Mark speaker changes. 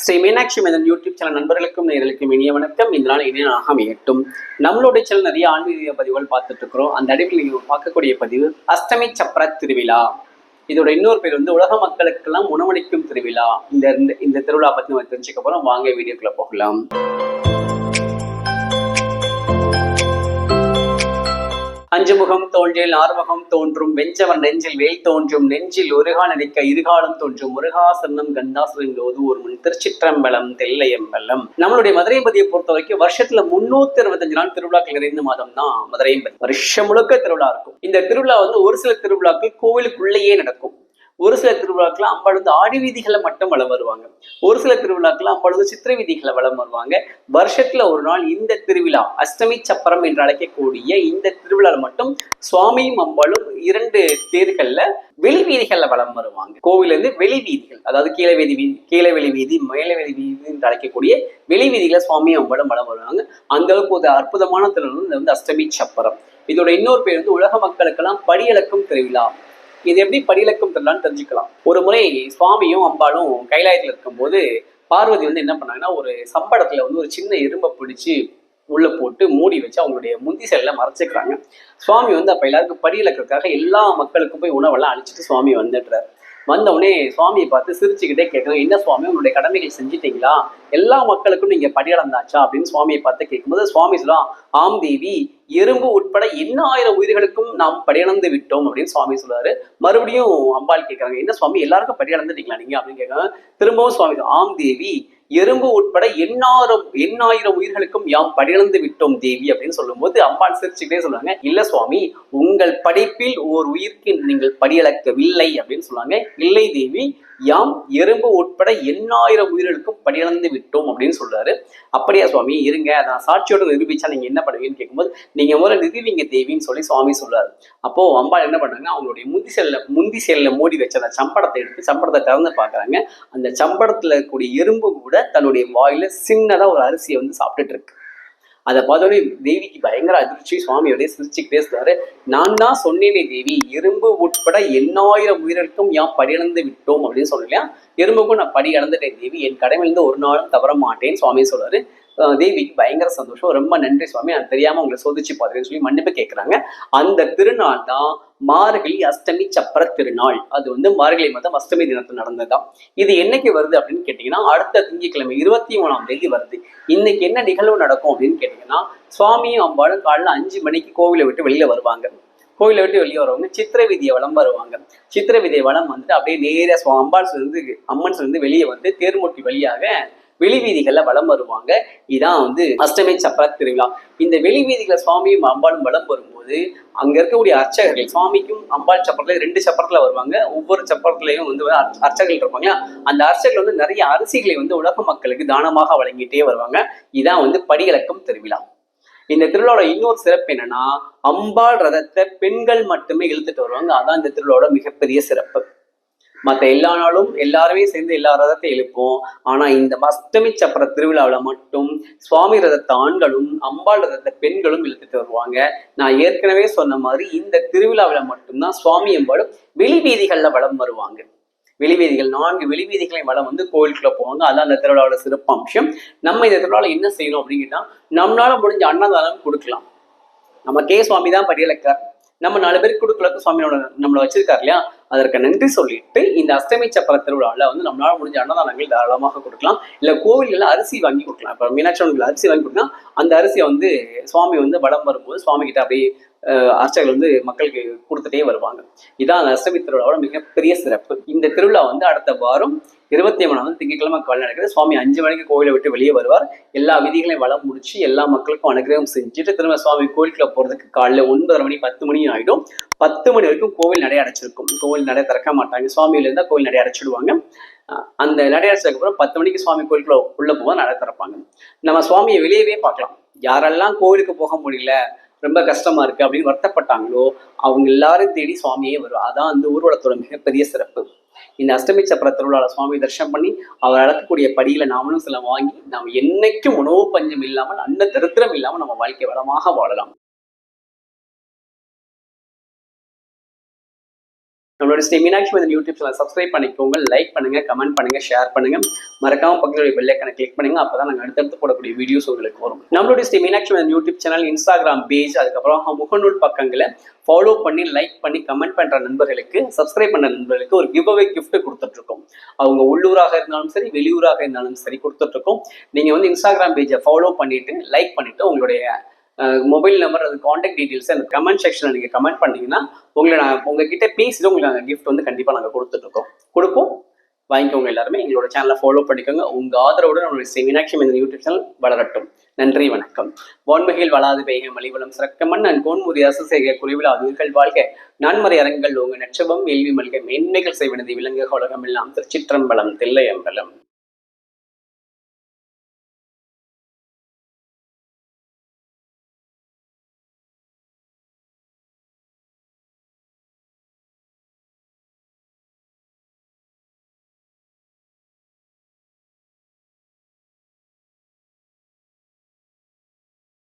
Speaker 1: Sri Meenakshi மேதன் YouTube channel நண்பர்களுக்கும் நேர்களுக்கும் இனிய வணக்கம். இந்த நாள் இனிய அமையட்டும். நம்மளுடைய சேனல் நிறைய ஆன்மீக பதிவுகள் பார்த்துட்டு இருக்கிறோம். அந்த அடிப்பில் நீங்கள் பார்க்கக்கூடிய பதிவு அஷ்டமி சப்ர திருவிழா. இதோட இன்னொரு பேர் வந்து உலக மக்களுக்கெல்லாம் உணவளிக்கும் திருவிழா. இந்த இந்த- திருவிழா பத்தி நம்ம தெரிஞ்சுக்க போகிறோம் வாங்க வீடியோக்குள்ள போகலாம். அஞ்சுமுகம் தோன்றில் ஆறுமுகம் தோன்றும் வெஞ்சவன் நெஞ்சில் வேல் தோன்றும் நெஞ்சில் ஒருகா நினைக்க இருகாலம் தோன்றும் முருகாசனம் கந்தாசுரன் போது ஒரு முன் திருச்சிற்றம்பலம் தெல்லையம்பலம். நம்மளுடைய மதுரையம்பதியை பொறுத்த வரைக்கும் வருஷத்துல முன்னூத்தி அறுபத்தஞ்சு நாள் திருவிழாக்கள் நிறைந்த மாதம் தான் மதுரையம்பதி வருஷம் முழுக்க திருவிழா இருக்கும். இந்த திருவிழா வந்து ஒரு சில திருவிழாக்கள் கோவிலுக்குள்ளேயே நடக்கும். ஒரு சில திருவிழாக்கள் அம்பாளுந்து ஆடி வீதிகளை மட்டும் வளம் வருவாங்க. ஒரு சில திருவிழாக்கள் அம்பாளுந்து சித்திரை வீதிகளை வளம் வருவாங்க. வருஷத்துல ஒரு நாள் இந்த திருவிழா அஷ்டமி சப்பரம் என்று அழைக்கக்கூடிய இந்த திருவிழா மட்டும் சுவாமியும் அம்பாளும் இரண்டு தேர்கள்ல வெளி வீதிகள்ல வலம் வருவாங்க. கோவில்ல இருந்து வெளி வீதிகள் அதாவது கீழே வீதி வீதி கீழே வெளி வீதி மேலே வெளி வீதி என்று அழைக்கக்கூடிய வெளி வீதிகளை சுவாமி அம்பாளும் வளம் வருவாங்க. அந்த அளவுக்கு ஒரு அற்புதமான திருவிழா வந்து அஷ்டமி சப்பரம். இதோட இன்னொரு பேர் வந்து உலக மக்களுக்கெல்லாம் படியளக்கும் திருவிழா. இது எப்படி படியிலக்கம் தரலான்னு தெரிஞ்சுக்கலாம். ஒரு முறை சுவாமியும் அம்பாளும் கைலாயத்தில் இருக்கும்போது பார்வதி வந்து என்ன பண்ணாங்கன்னா ஒரு சம்படத்துல வந்து ஒரு சின்ன இரும்பை பிடிச்சு உள்ள போட்டு மூடி வச்சு அவங்களுடைய முந்தி செல்ல மறைச்சிக்கிறாங்க. சுவாமி வந்து அப்ப எல்லாருக்கும் படியிலக்கிறதுக்காக எல்லா மக்களுக்கும் போய் உணவெல்லாம் அழிச்சிட்டு சுவாமி வந்துடுறாரு. வந்த உடனே சுவாமியை பார்த்து சிரிச்சுக்கிட்டே கேட்கணும் என்ன சுவாமி உங்களுடைய கடமைகள் செஞ்சிட்டீங்களா? எல்லா மக்களுக்கும் நீங்க படியலந்தாச்சா அப்படின்னு சுவாமியை பார்த்து கேட்கும்போது சுவாமி சொல்லலாம் ஆம் தேவி எறும்பு உட்பட எண்ணாயிரம் உயிர்களுக்கும் நாம் படியளந்து விட்டோம். அப்படின்னு சுவாமி சொல்றாரு. மறுபடியும் அம்பாள் கேட்கறாங்க என்ன சுவாமி எல்லாருக்கும் படியளந்துட்டீங்களா நீங்க? அப்படின்னு கேட்கறாங்க. திரும்பவும் சுவாமி ஆம் தேவி எறும்பு உட்பட எண்ணாயிரம் எண்ணாயிரம் உயிர்களுக்கும் யாம் படியளந்து விட்டோம் தேவி. அப்படின்னு சொல்லும்போது அம்பாள் சிரிச்சுக்கிட்டே சொல்லுவாங்க இல்ல சுவாமி உங்கள் படிப்பில் ஓர் உயிருக்கு நீங்கள் படியளக்கவில்லை அப்படின்னு சொல்லுவாங்க இல்லை தேவி யாம் எறும்பு உட்பட எண்ணாயிரம் உயிர்களுக்கும் படியளந்து விட்டோம் அப்படின்னு சொல்றாரு. அப்படியா சுவாமி இருங்க அதை நான் சாட்சியோட நிரூபிச்சா நீங்க என்ன பண்ணுவீங்கன்னு கேட்கும்போது நீங்க முதல்ல நிறுவீங்க தேவின்னு சொல்லி சுவாமி சொல்றாரு. அப்போ அம்பாள் என்ன பண்றாங்க அவங்களுடைய முந்தி செல்ல முந்தி செல்ல மூடி வச்ச அந்த சம்படத்தை எடுத்து சம்படத்தை திறந்து பாக்குறாங்க அந்த சம்படத்துல இருக்கக்கூடிய எறும்பு கூட தன்னுடைய வாயில சின்னதா ஒரு அரிசியை வந்து சாப்பிட்டுட்டு இருக்கு. அதை பார்த்தோன்னே தேவிக்கு பயங்கர அதிர்ச்சி. சுவாமியோடய சிரிச்சுக்கிட்டே சொல்றாரு நான் தான் சொன்னேனே தேவி எறும்பு உட்பட எண்ணாயிரம் உயிரிழக்கும் யாம் படியளந்து விட்டோம் அப்படின்னு சொல்லலையா எறும்புக்கும் நான் படி இழந்துட்டேன் தேவி. என் கடமையிலிருந்து ஒரு நாளும் தவற மாட்டேன்னு சுவாமி சொல்றாரு. தேவிக்கு பயங்கர சந்தோஷம். ரொம்ப நன்றி சுவாமி. நான் தெரியாம உங்களை சோதிச்சு பார்த்துருன்னு சொல்லி மன்னிப்பு கேட்கறாங்க அந்த திருநாள் தான் மார்கழி அஷ்டமி சப்பர திருநாள். அது வந்து மார்கழி மாதம் அஷ்டமி தினத்தில் நடந்ததுதான். இது என்னைக்கு வருது அப்படின்னு கேட்டீங்கன்னா அடுத்த திங்கட்கிழமை இருபத்தி மூணாம் தேதி வருது. இன்னைக்கு என்ன நிகழ்வு நடக்கும் அப்படின்னு கேட்டீங்கன்னா சுவாமியும் அம்பாளும் காலைல அஞ்சு மணிக்கு கோவிலை விட்டு வெளியில வருவாங்க. கோவிலை விட்டு வெளியே வரவங்க சித்திரை விதியை வளம் வருவாங்க. சித்திரை விதியை வளம் வந்துட்டு அப்படியே நேராக அம்பாள் இருந்து அம்மன் இருந்து வெளியே வந்து தேர்மூட்டி வழியாக வெளிவீதிகளில் வளம் வலம் வருவாங்க. இதான் வந்து அஷ்டமி சப்பரத் திருவிழா. இந்த வெளிவீதிகளை சுவாமியும் அம்பாளும் வலம் வரும்போது அங்க இருக்கக்கூடிய அர்ச்சகர்கள் சுவாமிக்கும் அம்பாள் சப்பரத்துல ரெண்டு சப்பரத்துல வருவாங்க. ஒவ்வொரு சப்பரத்துலையும் வந்து அர்ச்சகர்கள் இருப்பாங்க அந்த அர்ச்சகர்கள் வந்து நிறைய அரிசிகளை வந்து உலக மக்களுக்கு தானமாக வழங்கிட்டே வருவாங்க. இதான் வந்து படியிலக்கம் திருவிழா. இந்த திருவிழாவோட இன்னொரு சிறப்பு என்னன்னா அம்பாள் ரதத்தை பெண்கள் மட்டுமே இழுத்துட்டு வருவாங்க. அதான் இந்த திருவிழாவோட மிகப்பெரிய சிறப்பு. மற்ற எல்லா நாளும் எல்லாருமே சேர்ந்து எல்லா ரதத்தை எழுப்போம் ஆனா இந்த அஷ்டமி சப்பர திருவிழாவில் மட்டும் சுவாமி ரதத்தை ஆண்களும் அம்பாள் ரதத்தை பெண்களும் இழுத்துட்டு வருவாங்க. நான் ஏற்கனவே சொன்ன மாதிரி இந்த திருவிழாவில் மட்டும்தான் சுவாமி அம்பாளும் வெளிவீதிகளில் வளம் வருவாங்க. வெளிவீதிகள் நான்கு வெளிவீதிகளை வளம் வந்து கோயிலுக்குள்ள போவாங்க. அதான் அந்த திருவிழாவோட சிறப்பு அம்சம் நம்ம இந்த திருவிழாவில் என்ன செய்யணும் அப்படின்னா நம்மளால முடிஞ்ச அன்னதானம் கொடுக்கலாம். நம்ம கே சுவாமி தான் படியலக்கார் நம்ம நாலு பேருக்கு கொடுக்கலக்கு சுவாமியோட நம்மளை வச்சிருக்காரு இல்லையா? அதற்கு நன்றி சொல்லிட்டு இந்த அஷ்டமி சப்பர திருவிழாவில் வந்து நம்மளால முடிஞ்ச அன்னதானங்கள் தாராளமாக கொடுக்கலாம். இல்லை கோவில்களில் அரிசி வாங்கி கொடுக்கலாம். இப்போ மீனாட்சி அம்மன் அரிசி வாங்கி கொடுக்கலாம் அந்த அரிசியை வந்து சுவாமி வந்து வளம் வரும்போது சுவாமி கிட்ட அப்படியே அர்ச்சகர்கள் வந்து மக்களுக்கு கொடுத்துட்டே வருவாங்க. இதான் அந்த அஷ்டமி திருவிழாவோட மிகப்பெரிய சிறப்பு. இந்த திருவிழா வந்து அடுத்த வாரம் இருபத்தி மூணாவது திங்கட்கிழமை காலை நடக்குது சுவாமி அஞ்சு மணிக்கு கோவிலை விட்டு வெளியே வருவார். எல்லா விதிகளையும் வளம் முடிச்சு எல்லா மக்களுக்கும் அனுகிரகம் செஞ்சுட்டு திரும்ப சுவாமி கோயிலுக்குள்ள போறதுக்கு காலைல ஒன்பதரை மணி பத்து மணி ஆயிடும். பத்து மணி வரைக்கும் கோவில் நடை அடைச்சிருக்கும். கோவில் நடை திறக்க மாட்டாங்க. சுவாமியில இருந்தால் கோவில் நடை அடைச்சிடுவாங்க. அந்த நடை அடைச்சதுக்கப்புறம் பத்து மணிக்கு சுவாமி கோயிலுக்குள்ள உள்ள போக நடை திறப்பாங்க. நம்ம சுவாமியை வெளியவே பார்க்கலாம். யாரெல்லாம் கோவிலுக்கு போக முடியல ரொம்ப கஷ்டமா இருக்கு அப்படின்னு வருத்தப்பட்டாங்களோ அவங்க எல்லாரும் தேடி சுவாமியே வரும் அதான் அந்த ஊர்வலத்தோட மிகப்பெரிய சிறப்பு. இந்த அஷ்டமி சப்பர திருவிழால சுவாமி தரிசனம் பண்ணி அவர் அடக்கக்கூடிய படியில நாமளும் சில வாங்கி நாம் என்னைக்கும் உணவு பஞ்சம் இல்லாமல் அன்ன தரித்திரம் இல்லாமல் நம்ம வாழ்க்கை வளமாக வாழலாம். நம்மளோட Shri Meenakshi Madan YouTube channel subscribe பண்ணிக்கோங்க லைக் பண்ணுங்க கமெண்ட் பண்ணுங்க ஷேர் பண்ணுங்க. மறக்காம பக்கத்துடைய பெல்லைக்கனை கிளிக் பண்ணுங்க அப்பதான் நாங்கள் அடுத்தடுத்து போடக்கூடிய வீடியோஸ் உங்களுக்கு வரும். நம்மளுடைய Shri Meenakshi Madan YouTube channel Instagram page அதுக்கப்புறம் முகநூல் பக்கங்களை ஃபாலோ பண்ணி லைக் பண்ணி கமெண்ட் பண்ற நண்பர்களுக்கு சப்ஸ்கிரைப் பண்ண நண்பர்களுக்கு ஒரு கிவ் அவே கிஃப்ட் கொடுத்துட்டு இருக்கோம் அவங்க உள்ளூராக இருந்தாலும் சரி வெளியூராக இருந்தாலும் சரி கொடுத்துட்டு இருக்கோம் நீங்க வந்து இன்ஸ்டாகிராம் பேஜை ஃபாலோ பண்ணிட்டு லைக் பண்ணிட்டு உங்களுடைய மொபைல் நம்பர் அது காண்டாக்ட் டீடைல்ஸ் அந்த கமெண்ட் செக்ஷனில் நீங்கள் கமெண்ட் பண்ணீங்கன்னா உங்களை நான் உங்ககிட்ட பேசிட்டு உங்களுக்கு நாங்கள் கிஃப்ட் வந்து கண்டிப்பாக நாங்கள் கொடுத்துட்ருக்கோம். கொடுப்போம். வாங்கிக்கோங்க எல்லாருமே. எங்களோட சேனலை ஃபாலோ பண்ணிக்கோங்க. உங்கள் ஆதரவுடன் நம்மளுடைய ஸ்ரீ மீனாட்சி இந்த யூடியூப் சேனல் வளரட்டும். நன்றி வணக்கம். வான்மகையில் வளாது பெய்க மலிவளம் சிறக்கமன் நான் கோன்முதி அரசு செய்க குறைவில் அதுகள் வாழ்க. நான்மறை அரங்கள் உங்கள் நட்சபம் வேள்வி மல்க மேன்மைகள் செய்வனது விலங்கு உலகம் எல்லாம் திருச்சிற்றம்பலம் தில்லையம்பலம்.